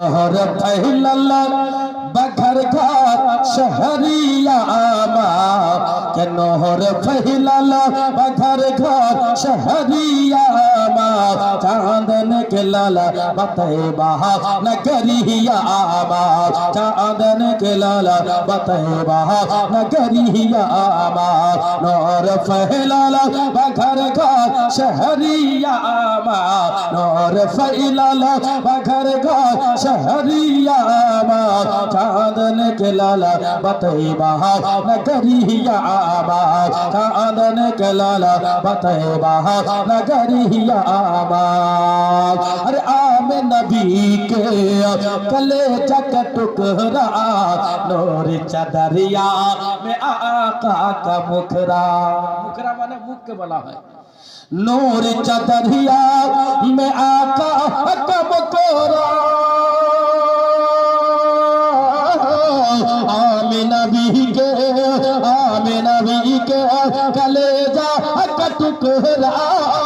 हर फैलल बखर घर शहरिया के नहर फैलल बखर घर शहरिया चांदन के लाल बतैबा नगरिया चांदन के लाल बतैबा नगरिया नौर फैलल बखर घर शहरिया নর ফাইলাল পাখর গা শহরিয়া মা চাঁদ নিকলাল বতই বাহা নগরিয়া মা চাঁদ নিকলাল বতই বাহা নগরিয়া नबी के कले जक टुकरा, नूर चदरिया में आका का मुखरा। मुखरा माने मुख के बला है। नूर चदरिया में आका का मुखरा। आमिन नबी के आमिन नबी के कलेजा का टुकड़ा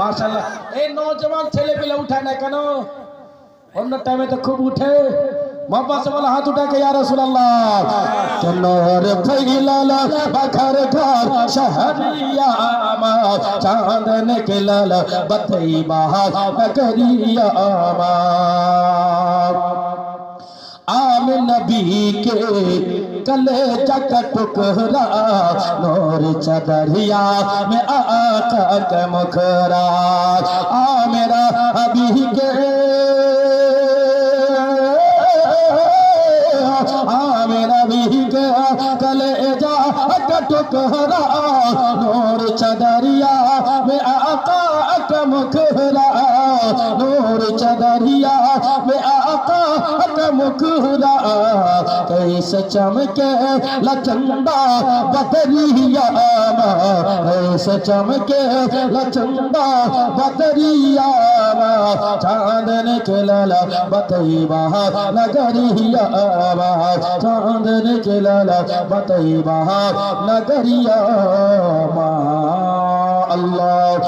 মাশাল্লাহ এই নজওয়ান ছেলে পেলে উঠায় না কেন? অন্য টাইমে তো খুব উঠে। মহাপাশালা হাত উঠাকে ইয়া রাসূলুল্লাহ? চন্নর ফগিলালা বাখার ঘর, শহরিয়া আমা চাঁদন কেলালা বথই বাহার করিয়া আমা नबी के कले टुकरा, नूर चदरिया में आका मुखरा। आ मेरा अभी के आ मेरा भी के कले जा टुकरा, नूर चदरिया اور چدریا میں آقا حکم کھلا کیسے چمکے لچندہ بدریا کیسے چمکے لچندہ بدریا چاند نکلا بتائی بہا نگریا چاند نکلا بتائی بہا نگریا اللہ